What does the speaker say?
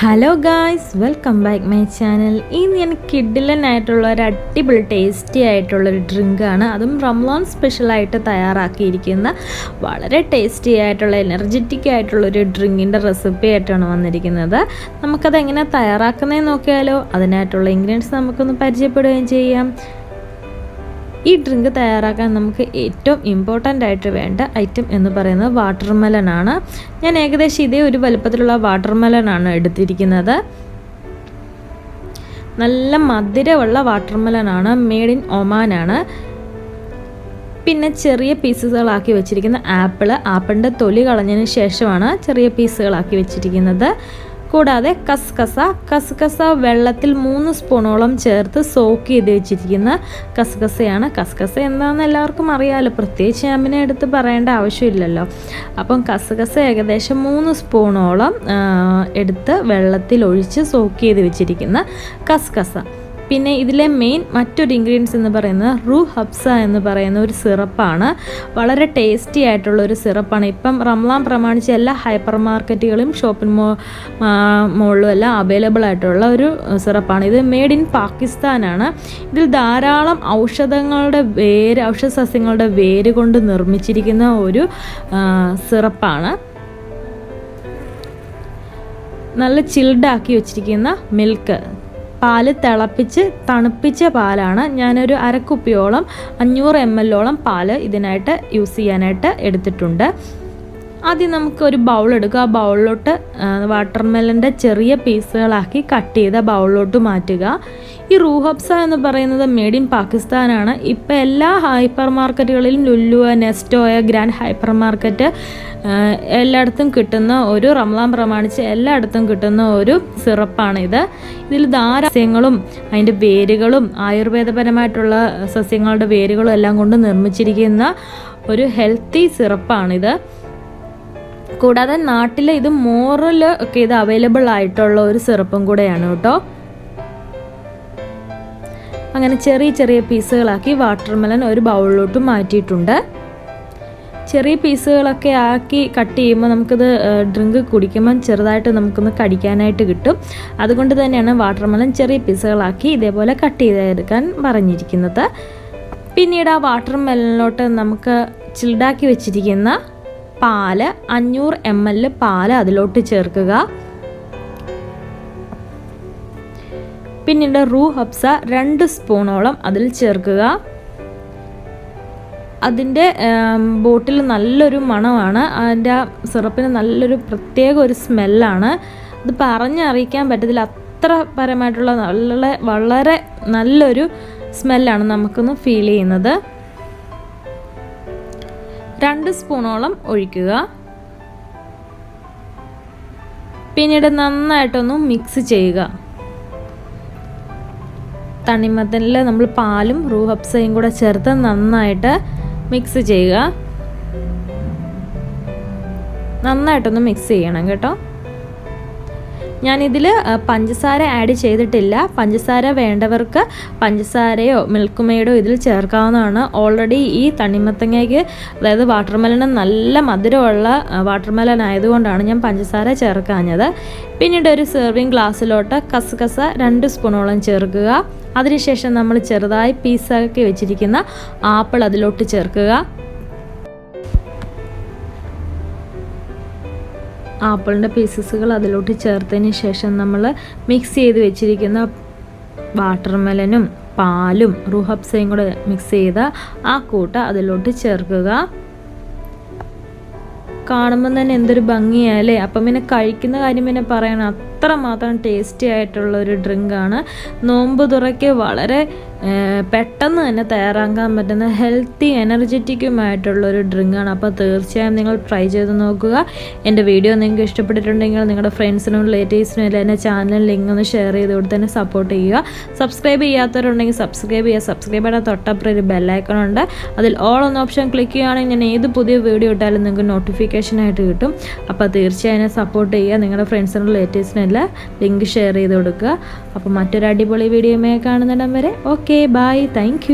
Hello guys welcome back my channel ഇന്ന് ഞാൻ കിഡിലനായിട്ടുള്ള ഒരു അടിപൊളി ടേസ്റ്റി ആയിട്ടുള്ള ഒരു ഡ്രിങ്കാണ് അതും റംലോൺ സ്പെഷ്യലായിട്ട് തയ്യാറാക്കിയിരിക്കുന്ന വളരെ ടേസ്റ്റി ആയിട്ടുള്ള എനർജറ്റിക് ആയിട്ടുള്ള ഒരു ഡ്രിങ്കിന്റെ റെസിപ്പി ആയിട്ടാണ് വന്നിരിക്കുന്നത്. നമുക്കത് എങ്ങനെ തയ്യാറാക്കുന്നതെന്ന് നോക്കിയാലോ അതിനായിട്ടുള്ള ഇൻഗ്രീഡിയൻസ് നമുക്കൊന്ന് പരിചയപ്പെടുകയും ചെയ്യാം. ഈ ഡ്രിങ്ക് തയ്യാറാക്കാൻ നമുക്ക് ഏറ്റവും ഇമ്പോർട്ടന്റ് ആയിട്ട് വേണ്ട ഐറ്റം എന്ന് പറയുന്നത് വാട്ടർ ആണ്. ഞാൻ ഏകദേശം ഇതേ ഒരു വലുപ്പത്തിലുള്ള വാട്ടർ ആണ് എടുത്തിരിക്കുന്നത്. നല്ല മധുരമുള്ള വാട്ടർ ആണ് മെയ്ഡ് ഇൻ ഒമാനാണ് പിന്നെ ചെറിയ പീസുകളാക്കി വെച്ചിരിക്കുന്ന ആപ്പിൾ ആപ്പിളിന്റെ തൊലി കളഞ്ഞതിന് ശേഷമാണ് ചെറിയ പീസുകളാക്കി വെച്ചിരിക്കുന്നത്. കൂടാതെ കസ്കസ കസ്കസ വെള്ളത്തിൽ മൂന്ന് സ്പൂണോളം ചേർത്ത് സോക്ക് ചെയ്ത് വെച്ചിരിക്കുന്ന കസ്കസയാണ്. കസ്കസ എന്താണെന്ന് എല്ലാവർക്കും അറിയാമല്ലോ പ്രത്യേകിച്ച് പിന്നെ എടുത്ത് പറയേണ്ട ആവശ്യമില്ലല്ലോ. അപ്പം കസ്കസ ഏകദേശം മൂന്ന് സ്പൂണോളം എടുത്ത് വെള്ളത്തിൽ ഒഴിച്ച് സോക്ക് ചെയ്ത് വെച്ചിരിക്കുന്ന കസ്കസ. പിന്നെ ഇതിലെ മെയിൻ മറ്റൊരു ഇൻഗ്രീഡിയൻസ് എന്ന് പറയുന്നത് റൂ ഹബ്സ എന്ന് പറയുന്ന ഒരു സിറപ്പാണ്. വളരെ ടേസ്റ്റി ആയിട്ടുള്ള ഒരു സിറപ്പാണ്. ഇപ്പം റംലാൻ പ്രമാണിച്ച് എല്ലാ ഹൈപ്പർ മാർക്കറ്റുകളും ഷോപ്പിംഗ് മോ മോളിലും എല്ലാം അവൈലബിൾ ആയിട്ടുള്ള ഒരു സിറപ്പാണ്. ഇത് മെയ്ഡ് ഇൻ പാകിസ്ഥാനാണ് ഇതിൽ ധാരാളം ഔഷധങ്ങളുടെ വേര് ഔഷധ സസ്യങ്ങളുടെ വേര് കൊണ്ട് നിർമ്മിച്ചിരിക്കുന്ന ഒരു സിറപ്പാണ്. നല്ല ചിൽഡാക്കി വെച്ചിരിക്കുന്ന മിൽക്ക് പാൽ തിളപ്പിച്ച് തണുപ്പിച്ച പാലാണ് ഞാനൊരു അരക്കുപ്പിയോളം അഞ്ഞൂറ് എം എല്ലോളം പാൽ ഇതിനായിട്ട് യൂസ് ചെയ്യാനായിട്ട് എടുത്തിട്ടുണ്ട്. ആദ്യം നമുക്കൊരു ബൗൾ എടുക്കുക. ആ ബൗളിലോട്ട് വാട്ടർമെലന്റെ ചെറിയ പീസുകളാക്കി കട്ട് ചെയ്ത ബൗളിലോട്ട് മാറ്റുക. ഈ റൂഹബ്സ എന്ന് പറയുന്നത് മെയ്ഡ് ഇൻ പാകിസ്ഥാനാണ് ഇപ്പോൾ എല്ലാ ഹൈപ്പർ മാർക്കറ്റുകളിലും ലുല്ലു നെസ്റ്റോയ ഗ്രാൻഡ് ഹൈപ്പർ മാർക്കറ്റ് എല്ലായിടത്തും കിട്ടുന്ന ഒരു റംലാൻ പ്രമാണിച്ച് എല്ലായിടത്തും കിട്ടുന്ന ഒരു സിറപ്പാണിത്. ഇതിൽ ധാരാസ്യങ്ങളും അതിന്റെ വേരുകളും ആയുർവേദപരമായിട്ടുള്ള സസ്യങ്ങളുടെ വേരുകളും എല്ലാം കൊണ്ട് നിർമ്മിച്ചിരിക്കുന്ന ഒരു ഹെൽത്തി സിറപ്പാണിത്. കൂടാതെ നാട്ടിൽ ഇത് മോറൽ ഒക്കെ ഇത് അവൈലബിൾ ആയിട്ടുള്ള ഒരു സിറപ്പും കൂടെയാണ് കേട്ടോ. അങ്ങനെ ചെറിയ ചെറിയ പീസുകളാക്കി വാട്ടർമെലൻ ഒരു ബൗളിലോട്ട് മാറ്റിയിട്ടുണ്ട്. ചെറിയ പീസുകളൊക്കെ ആക്കി കട്ട് ചെയ്യുമ്പോൾ നമുക്കിത് ഡ്രിങ്ക് കുടിക്കുമ്പം ചെറുതായിട്ട് നമുക്കൊന്ന് കടിക്കാനായിട്ട് കിട്ടും. അതുകൊണ്ട് തന്നെയാണ് വാട്ടർമെലൻ ചെറിയ പീസുകളാക്കി ഇതേപോലെ കട്ട് ചെയ്തെടുക്കാൻ പറഞ്ഞിരിക്കുന്നത്. പിന്നീട് ആ വാട്ടർമെലനിലോട്ട് നമുക്ക് ചിൽഡാക്കി വെച്ചിരിക്കുന്ന പാൽ അഞ്ഞൂറ് എം എൽ പാൽ അതിലോട്ട് ചേർക്കുക. പിന്നീട് റൂ ഹബ്സ രണ്ട് സ്പൂണോളം അതിൽ ചേർക്കുക. അതിന്റെ ബോട്ടിൽ നല്ലൊരു മണമാണ്. അതിന്റെ സിറപ്പിന് നല്ലൊരു പ്രത്യേക ഒരു സ്മെല്ലാണ്. അത് പറഞ്ഞറിയിക്കാൻ പറ്റത്തില്ല. അത്ര പരമായിട്ടുള്ള നല്ല വളരെ നല്ലൊരു സ്മെല്ലാണ് നമുക്കൊന്ന് ഫീൽ ചെയ്യുന്നത്. രണ്ട് സ്പൂണോളം ഒഴിക്കുക. പിന്നീട് നന്നായിട്ടൊന്ന് മിക്സ് ചെയ്യുക. തണിമത്തനിൽ നമ്മൾ പാലും റൂഹബ്സയും കൂടെ ചേർത്ത് നന്നായിട്ട് മിക്സ് ചെയ്യുക. നന്നായിട്ടൊന്ന് മിക്സ് ചെയ്യണം കേട്ടോ. ഞാനിതിൽ പഞ്ചസാര ആഡ് ചെയ്തിട്ടില്ല. പഞ്ചസാര വേണ്ടവർക്ക് പഞ്ചസാരയോ മിൽക്ക് മെയ്ഡോ ഇതിൽ ചേർക്കാവുന്നതാണ്. ഓൾറെഡി ഈ തണ്ണിമത്തങ്ങയ്ക്ക് അതായത് വാട്ടർമെലന് നല്ല മധുരമുള്ള വാട്ടർമെലൻ ആയതുകൊണ്ടാണ് ഞാൻ പഞ്ചസാര ചേർക്കാഞ്ഞത്. പിന്നീട് ഒരു സെർവിങ് ഗ്ലാസ്സിലോട്ട് കസകസ രണ്ട് സ്പൂണോളം ചേർക്കുക. അതിനുശേഷം നമ്മൾ ചെറുതായി പീസാക്കി വെച്ചിരിക്കുന്ന ആപ്പിൾ അതിലോട്ട് ചേർക്കുക. ആപ്പിളിന്റെ പീസസുകൾ അതിലോട്ട് ചേർത്തതിന് ശേഷം നമ്മൾ മിക്സ് ചെയ്ത് വെച്ചിരിക്കുന്ന വാട്ടർമെലനും പാലും റുഹബ്സയും കൂടെ മിക്സ് ചെയ്ത ആ കൂട്ട അതിലോട്ട് ചേർക്കുക. കാണുമ്പോൾ തന്നെ എന്തൊരു ഭംഗിയാലേ അപ്പം പിന്നെ കഴിക്കുന്ന കാര്യം പിന്നെ പറയണം. അത്ര മാത്രം ടേസ്റ്റി ആയിട്ടുള്ള ഒരു ഡ്രിങ്കാണ്. നോമ്പ് തുറയ്ക്ക് വളരെ പെട്ടെന്ന് തന്നെ തയ്യാറാക്കാൻ പറ്റുന്ന ഹെൽത്തി എനർജറ്റിക്കുമായിട്ടുള്ള ഒരു ഡ്രിങ്കാണ്. അപ്പോൾ തീർച്ചയായും നിങ്ങൾ ട്രൈ ചെയ്ത് നോക്കുക. എന്റെ വീഡിയോ നിങ്ങൾക്ക് ഇഷ്ടപ്പെട്ടിട്ടുണ്ടെങ്കിൽ നിങ്ങളുടെ ഫ്രണ്ട്സിനും റിലേറ്റീവ്സിനും എല്ലാം എന്റെ ചാനൽ ലിങ്ക് ഒന്ന് ഷെയർ ചെയ്ത് കൊടുത്ത് തന്നെ സപ്പോർട്ട് ചെയ്യുക. സബ്സ്ക്രൈബ് ചെയ്യാത്തവരുണ്ടെങ്കിൽ സബ്സ്ക്രൈബ് ചെയ്യുക. സബ്സ്ക്രൈബ് ചെയ്യാൻ തൊട്ടപ്പുറം ഒരു ബെല്ലൈക്കൺ ഉണ്ട്. അതിൽ ഓൾ എന്ന ഓപ്ഷൻ ക്ലിക്ക് ചെയ്യുകയാണെങ്കിൽ ഞാൻ ഏത് പുതിയ വീഡിയോ ഇട്ടാലും നിങ്ങൾക്ക് നോട്ടിഫിക്കേഷനായിട്ട് കിട്ടും. അപ്പോൾ തീർച്ചയായും സപ്പോർട്ട് ചെയ്യുക. നിങ്ങളുടെ ഫ്രണ്ട്സിനും റിലേറ്റീവ്സിനും ലിങ്ക് ഷെയർ ചെയ്ത് കൊടുക്കുക. അപ്പോൾ മറ്റൊരു അടിപൊളി വീഡിയോയുമായി കാണുന്നിടം വരെ. Okay bye thank